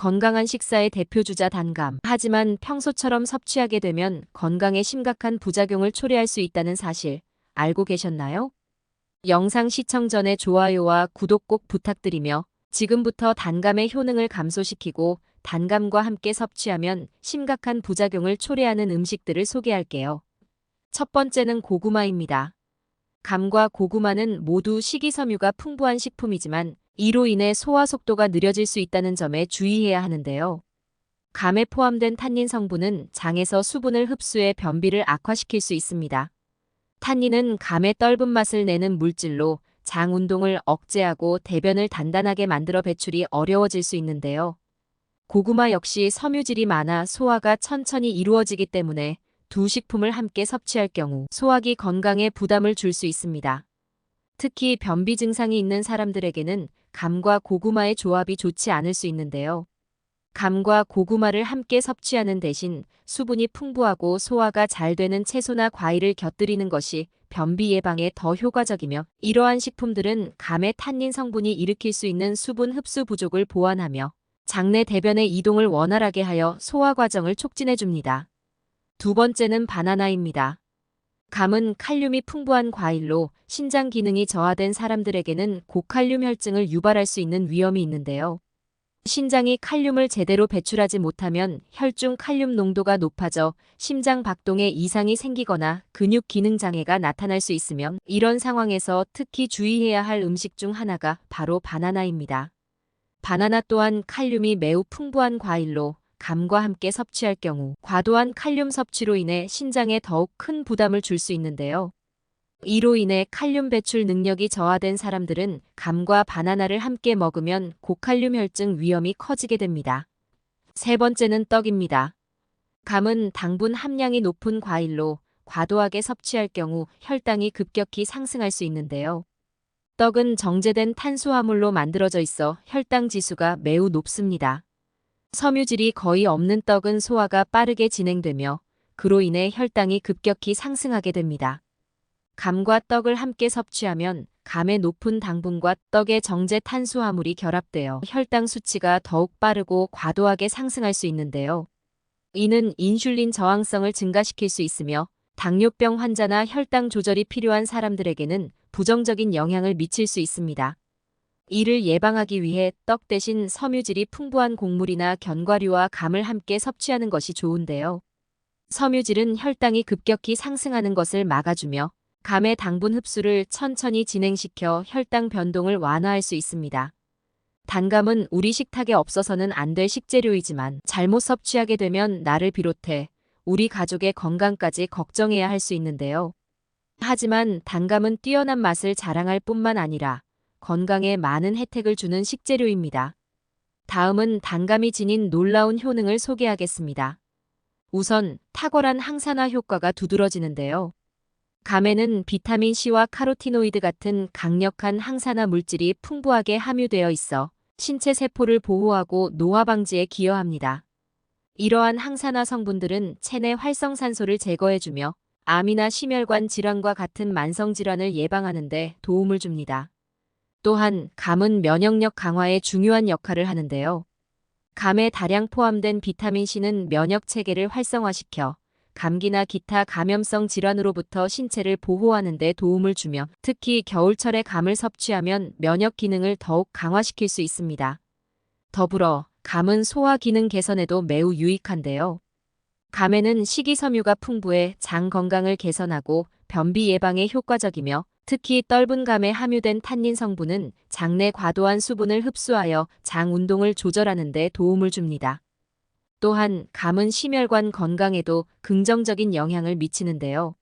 건강한 식사의 대표주자 단감. 하지만 평소처럼 섭취하게 되면 건강에 심각한 부작용을 초래할 수 있다는 사실 알고 계셨나요? 영상 시청 전에 좋아요와 구독 꼭 부탁드리며 지금부터 단감의 효능을 감소시키고 단감과 함께 섭취하면 심각한 부작용을 초래하는 음식들을 소개할게요. 첫 번째는 고구마입니다. 감과 고구마는 모두 식이섬유가 풍부한 식품이지만 이로 인해 소화 속도가 느려질 수 있다는 점에 주의해야 하는데요. 감에 포함된 탄닌 성분은 장에서 수분을 흡수해 변비를 악화시킬 수 있습니다. 탄닌은 감의 떫은 맛을 내는 물질로 장 운동을 억제하고 대변을 단단하게 만들어 배출이 어려워질 수 있는데요. 고구마 역시 섬유질이 많아 소화가 천천히 이루어지기 때문에 두 식품을 함께 섭취할 경우 소화기 건강에 부담을 줄 수 있습니다. 특히 변비 증상이 있는 사람들에게는 감과 고구마의 조합이 좋지 않을 수 있는데요. 감과 고구마를 함께 섭취하는 대신 수분이 풍부하고 소화가 잘 되는 채소나 과일을 곁들이는 것이 변비 예방에 더 효과적이며 이러한 식품들은 감의 탄닌 성분이 일으킬 수 있는 수분 흡수 부족을 보완하며 장내 대변의 이동을 원활하게 하여 소화 과정을 촉진해 줍니다. 두 번째는 바나나입니다. 감은 칼륨이 풍부한 과일로 신장 기능이 저하된 사람들에게는 고칼륨 혈증을 유발할 수 있는 위험이 있는데요. 신장이 칼륨을 제대로 배출하지 못하면 혈중 칼륨 농도가 높아져 심장 박동에 이상이 생기거나 근육 기능 장애가 나타날 수 있으며 이런 상황에서 특히 주의해야 할 음식 중 하나가 바로 바나나입니다. 바나나 또한 칼륨이 매우 풍부한 과일로 감과 함께 섭취할 경우 과도한 칼륨 섭취로 인해 신장에 더욱 큰 부담을 줄 수 있는데요. 이로 인해 칼륨 배출 능력이 저하된 사람들은 감과 바나나를 함께 먹으면 고칼륨 혈증 위험이 커지게 됩니다. 세 번째는 떡입니다. 감은 당분 함량이 높은 과일로 과도하게 섭취할 경우 혈당이 급격히 상승할 수 있는데요. 떡은 정제된 탄수화물로 만들어져 있어 혈당 지수가 매우 높습니다. 섬유질이 거의 없는 떡은 소화가 빠르게 진행되며 그로 인해 혈당이 급격히 상승하게 됩니다. 감과 떡을 함께 섭취하면 감의 높은 당분과 떡의 정제 탄수화물이 결합되어 혈당 수치가 더욱 빠르고 과도하게 상승할 수 있는데요. 이는 인슐린 저항성을 증가시킬 수 있으며 당뇨병 환자나 혈당 조절이 필요한 사람들에게는 부정적인 영향을 미칠 수 있습니다. 이를 예방하기 위해 떡 대신 섬유질이 풍부한 곡물이나 견과류와 감을 함께 섭취하는 것이 좋은데요. 섬유질은 혈당이 급격히 상승하는 것을 막아주며 감의 당분 흡수를 천천히 진행시켜 혈당 변동을 완화할 수 있습니다. 단감은 우리 식탁에 없어서는 안 될 식재료이지만 잘못 섭취하게 되면 나를 비롯해 우리 가족의 건강까지 걱정해야 할 수 있는데요. 하지만 단감은 뛰어난 맛을 자랑할 뿐만 아니라 건강에 많은 혜택을 주는 식재료입니다. 다음은 단감이 지닌 놀라운 효능을 소개하겠습니다. 우선 탁월한 항산화 효과가 두드러지는데요. 감에는 비타민 C와 카로티노이드 같은 강력한 항산화 물질이 풍부하게 함유되어 있어 신체 세포를 보호하고 노화 방지에 기여합니다. 이러한 항산화 성분들은 체내 활성산소를 제거해주며 암이나 심혈관 질환과 같은 만성 질환을 예방하는 데 도움을 줍니다. 또한 감은 면역력 강화에 중요한 역할을 하는데요. 감에 다량 포함된 비타민 C는 면역 체계를 활성화시켜 감기나 기타 감염성 질환으로부터 신체를 보호하는 데 도움을 주며 특히 겨울철에 감을 섭취하면 면역 기능을 더욱 강화시킬 수 있습니다. 더불어 감은 소화 기능 개선에도 매우 유익한데요. 감에는 식이섬유가 풍부해 장 건강을 개선하고 변비 예방에 효과적이며 특히 떫은 감에 함유된 탄닌 성분은 장내 과도한 수분을 흡수하여 장 운동을 조절하는 데 도움을 줍니다. 또한 감은 심혈관 건강에도 긍정적인 영향을 미치는데요.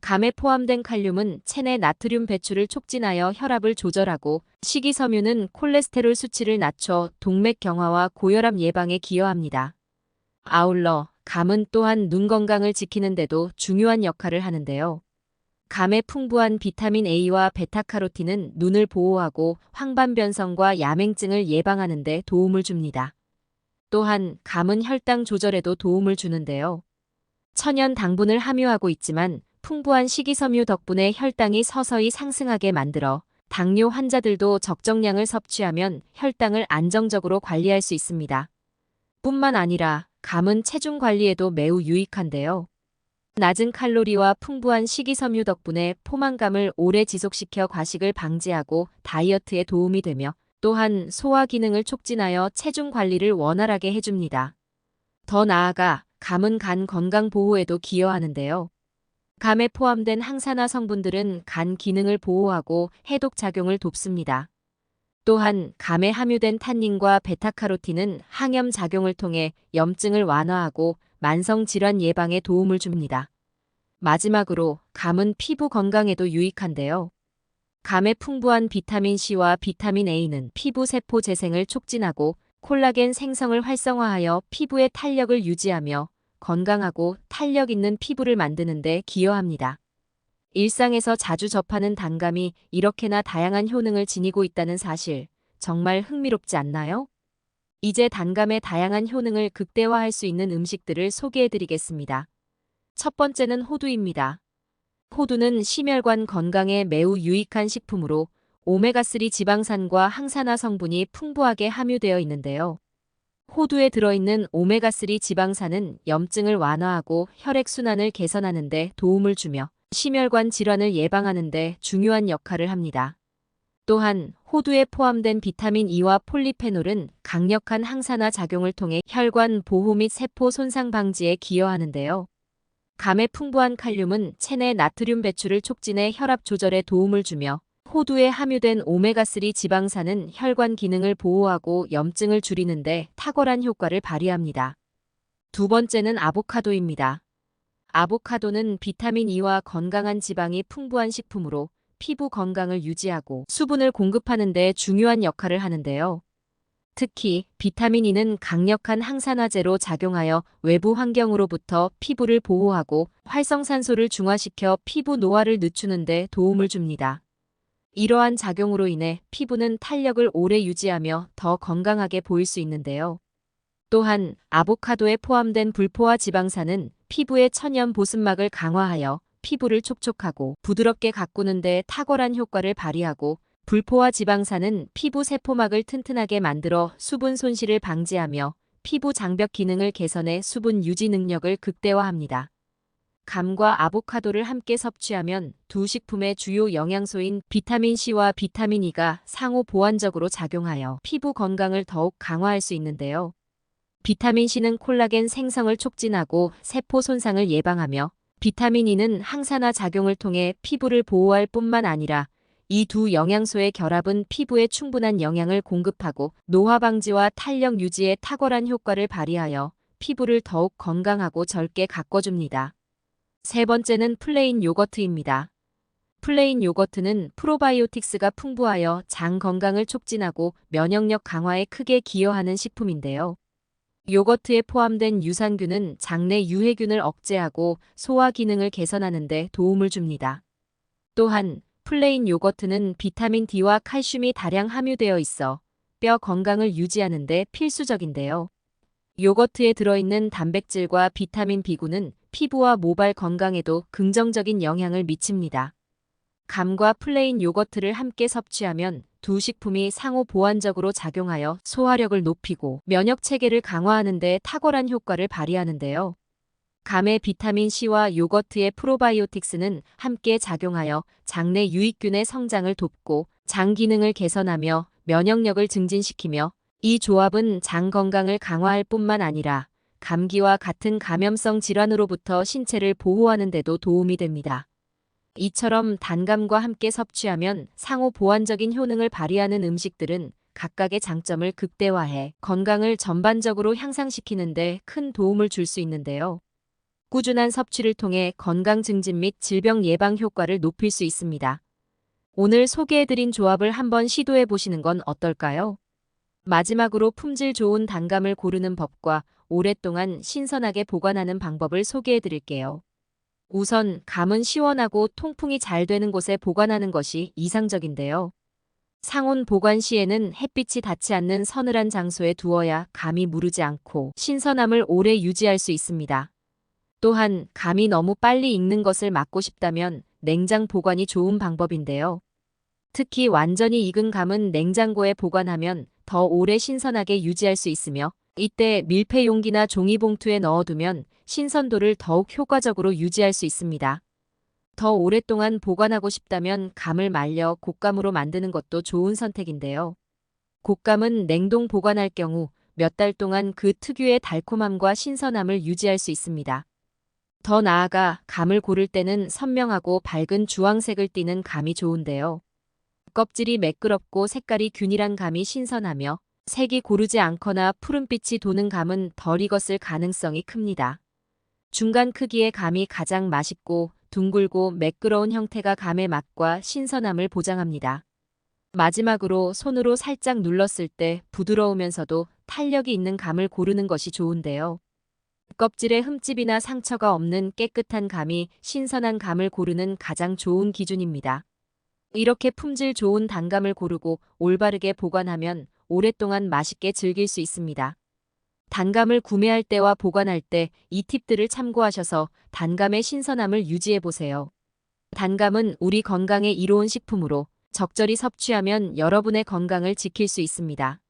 감에 포함된 칼륨은 체내 나트륨 배출을 촉진하여 혈압을 조절하고 식이섬유는 콜레스테롤 수치를 낮춰 동맥 경화와 고혈압 예방에 기여합니다. 아울러 감은 또한 눈 건강을 지키는 데도 중요한 역할을 하는데요. 감에 풍부한 비타민 A와 베타카로틴은 눈을 보호하고 황반변성과 야맹증을 예방하는 데 도움을 줍니다. 또한 감은 혈당 조절에도 도움을 주는데요. 천연 당분을 함유하고 있지만 풍부한 식이섬유 덕분에 혈당이 서서히 상승하게 만들어 당뇨 환자들도 적정량을 섭취하면 혈당을 안정적으로 관리할 수 있습니다. 뿐만 아니라 감은 체중 관리에도 매우 유익한데요. 낮은 칼로리와 풍부한 식이섬유 덕분에 포만감을 오래 지속시켜 과식을 방지하고 다이어트에 도움이 되며 또한 소화 기능을 촉진하여 체중 관리를 원활하게 해줍니다. 더 나아가 감은 간 건강 보호에도 기여하는데요. 감에 포함된 항산화 성분들은 간 기능을 보호하고 해독 작용을 돕습니다. 또한 감에 함유된 탄닌과 베타카로틴은 항염 작용을 통해 염증을 완화하고 만성 질환 예방에 도움을 줍니다. 마지막으로 감은 피부 건강에도 유익한데요. 감의 풍부한 비타민 C와 비타민 A는 피부 세포 재생을 촉진하고 콜라겐 생성을 활성화하여 피부의 탄력을 유지하며 건강하고 탄력 있는 피부를 만드는 데 기여합니다. 일상에서 자주 접하는 단감이 이렇게나 다양한 효능을 지니고 있다는 사실, 정말 흥미롭지 않나요? 이제 단감의 다양한 효능을 극대화할 수 있는 음식들을 소개해 드리겠습니다. 첫 번째는 호두입니다. 호두는 심혈관 건강에 매우 유익한 식품으로 오메가3 지방산과 항산화 성분이 풍부하게 함유되어 있는데요. 호두에 들어있는 오메가3 지방산은 염증을 완화하고 혈액순환을 개선하는 데 도움을 주며 심혈관 질환을 예방하는 데 중요한 역할을 합니다. 또한 호두에 포함된 비타민 E와 폴리페놀은 강력한 항산화 작용을 통해 혈관 보호 및 세포 손상 방지에 기여하는데요. 감의 풍부한 칼륨은 체내 나트륨 배출을 촉진해 혈압 조절에 도움을 주며 호두에 함유된 오메가3 지방산은 혈관 기능을 보호하고 염증을 줄이는데 탁월한 효과를 발휘합니다. 두 번째는 아보카도입니다. 아보카도는 비타민 E와 건강한 지방이 풍부한 식품으로 피부 건강을 유지하고 수분을 공급하는 데 중요한 역할을 하는데요. 특히 비타민 E는 강력한 항산화제로 작용하여 외부 환경으로부터 피부를 보호하고 활성산소를 중화시켜 피부 노화를 늦추는 데 도움을 줍니다. 이러한 작용으로 인해 피부는 탄력을 오래 유지하며 더 건강하게 보일 수 있는데요. 또한 아보카도에 포함된 불포화 지방산은 피부의 천연 보습막을 강화하여 피부를 촉촉하고 부드럽게 가꾸는 데 탁월한 효과를 발휘하고 불포화 지방산은 피부 세포막을 튼튼하게 만들어 수분 손실을 방지하며 피부 장벽 기능을 개선해 수분 유지 능력을 극대화합니다. 감과 아보카도를 함께 섭취하면 두 식품의 주요 영양소인 비타민 C와 비타민 E가 상호 보완적으로 작용하여 피부 건강을 더욱 강화할 수 있는데요. 비타민 C는 콜라겐 생성을 촉진하고 세포 손상을 예방하며 비타민 E는 항산화 작용을 통해 피부를 보호할 뿐만 아니라 이 두 영양소의 결합은 피부에 충분한 영양을 공급하고 노화 방지와 탄력 유지에 탁월한 효과를 발휘하여 피부를 더욱 건강하고 젊게 가꿔줍니다. 세 번째는 플레인 요거트입니다. 플레인 요거트는 프로바이오틱스가 풍부하여 장 건강을 촉진하고 면역력 강화에 크게 기여하는 식품인데요. 요거트에 포함된 유산균은 장내 유해균을 억제하고 소화 기능을 개선하는 데 도움을 줍니다. 또한 플레인 요거트는 비타민 D와 칼슘이 다량 함유되어 있어 뼈 건강을 유지하는 데 필수적인데요. 요거트에 들어있는 단백질과 비타민 B군은 피부와 모발 건강에도 긍정적인 영향을 미칩니다. 감과 플레인 요거트를 함께 섭취하면 두 식품이 상호 보완적으로 작용하여 소화력을 높이고 면역 체계를 강화하는 데 탁월한 효과를 발휘하는데요. 감의 비타민 C와 요거트의 프로바이오틱스는 함께 작용하여 장내 유익균의 성장을 돕고 장 기능을 개선하며 면역력을 증진시키며 이 조합은 장 건강을 강화할 뿐만 아니라 감기와 같은 감염성 질환으로부터 신체를 보호하는 데도 도움이 됩니다. 이처럼 단감과 함께 섭취하면 상호 보완적인 효능을 발휘하는 음식들은 각각의 장점을 극대화해 건강을 전반적으로 향상시키는데 큰 도움을 줄 수 있는데요. 꾸준한 섭취를 통해 건강 증진 및 질병 예방 효과를 높일 수 있습니다. 오늘 소개해드린 조합을 한번 시도해 보시는 건 어떨까요? 마지막으로 품질 좋은 단감을 고르는 법과 오랫동안 신선하게 보관하는 방법을 소개해 드릴게요. 우선 감은 시원하고 통풍이 잘 되는 곳에 보관하는 것이 이상적인데요. 상온 보관 시에는 햇빛이 닿지 않는 서늘한 장소에 두어야 감이 무르지 않고 신선함을 오래 유지할 수 있습니다. 또한 감이 너무 빨리 익는 것을 막고 싶다면 냉장 보관이 좋은 방법인데요. 특히 완전히 익은 감은 냉장고에 보관하면 더 오래 신선하게 유지할 수 있으며 이때 밀폐 용기나 종이봉투에 넣어두면 신선도를 더욱 효과적으로 유지할 수 있습니다. 더 오랫동안 보관하고 싶다면 감을 말려 곶감으로 만드는 것도 좋은 선택인데요. 곶감은 냉동 보관할 경우 몇 달 동안 그 특유의 달콤함과 신선함을 유지할 수 있습니다. 더 나아가 감을 고를 때는 선명하고 밝은 주황색을 띠는 감이 좋은데요. 껍질이 매끄럽고 색깔이 균일한 감이 신선하며 색이 고르지 않거나 푸른빛이 도는 감은 덜 익었을 가능성이 큽니다. 중간 크기의 감이 가장 맛있고 둥글고 매끄러운 형태가 감의 맛과 신선함을 보장합니다. 마지막으로 손으로 살짝 눌렀을 때 부드러우면서도 탄력이 있는 감을 고르는 것이 좋은데요. 껍질에 흠집이나 상처가 없는 깨끗한 감이 신선한 감을 고르는 가장 좋은 기준입니다. 이렇게 품질 좋은 단감을 고르고 올바르게 보관하면 오랫동안 맛있게 즐길 수 있습니다. 단감을 구매할 때와 보관할 때 이 팁들을 참고하셔서 단감의 신선함을 유지해 보세요. 단감은 우리 건강에 이로운 식품으로 적절히 섭취하면 여러분의 건강을 지킬 수 있습니다.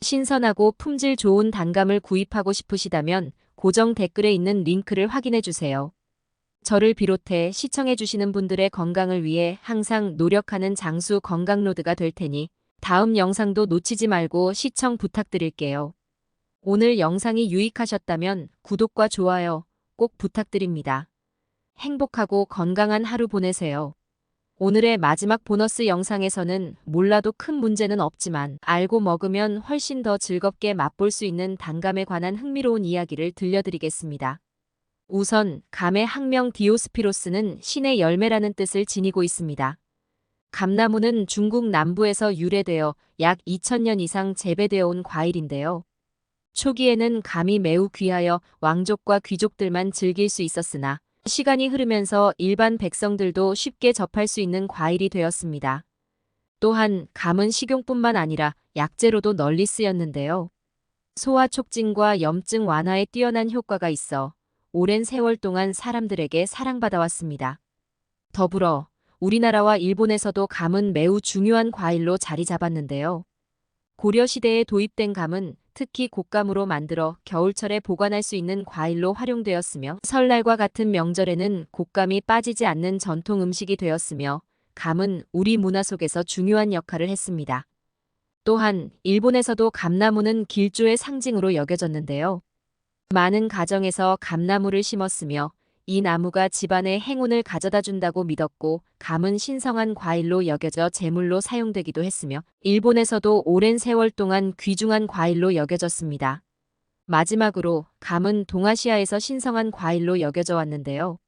신선하고 품질 좋은 단감을 구입하고 싶으시다면 고정 댓글에 있는 링크를 확인해 주세요. 저를 비롯해 시청해 주시는 분들의 건강을 위해 항상 노력하는 장수 건강로드가 될 테니 다음 영상도 놓치지 말고 시청 부탁드릴게요. 오늘 영상이 유익하셨다면 구독과 좋아요 꼭 부탁드립니다. 행복하고 건강한 하루 보내세요. 오늘의 마지막 보너스 영상에서는 몰라도 큰 문제는 없지만 알고 먹으면 훨씬 더 즐겁게 맛볼 수 있는 단감에 관한 흥미로운 이야기를 들려드리겠습니다. 우선 감의 학명 디오스피로스는 신의 열매라는 뜻을 지니고 있습니다. 감나무는 중국 남부에서 유래되어 약 2000년 이상 재배되어 온 과일인데요. 초기에는 감이 매우 귀하여 왕족과 귀족들만 즐길 수 있었으나 시간이 흐르면서 일반 백성들도 쉽게 접할 수 있는 과일이 되었습니다. 또한 감은 식용뿐만 아니라 약재로도 널리 쓰였는데요. 소화 촉진과 염증 완화에 뛰어난 효과가 있어 오랜 세월 동안 사람들에게 사랑받아왔습니다. 더불어 우리나라와 일본에서도 감은 매우 중요한 과일로 자리 잡았는데요. 고려 시대에 도입된 감은 특히 곶감으로 만들어 겨울철에 보관할 수 있는 과일로 활용되었으며 설날과 같은 명절에는 곶감이 빠지지 않는 전통 음식이 되었으며 감은 우리 문화 속에서 중요한 역할을 했습니다. 또한 일본에서도 감나무는 길조의 상징으로 여겨졌는데요. 많은 가정에서 감나무를 심었으며 이 나무가 집안에 행운을 가져다 준다고 믿었고 감은 신성한 과일로 여겨져 제물로 사용되기도 했으며 일본에서도 오랜 세월 동안 귀중한 과일로 여겨졌습니다. 마지막으로 감은 동아시아에서 신성한 과일로 여겨져 왔는데요.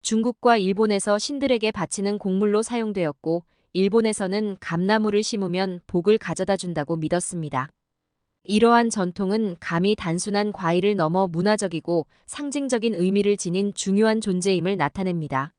중국과 일본에서 신들에게 바치는 곡물로 사용되었고 일본에서는 감나무를 심으면 복을 가져다 준다고 믿었습니다. 이러한 전통은 감이 단순한 과일을 넘어 문화적이고 상징적인 의미를 지닌 중요한 존재임을 나타냅니다.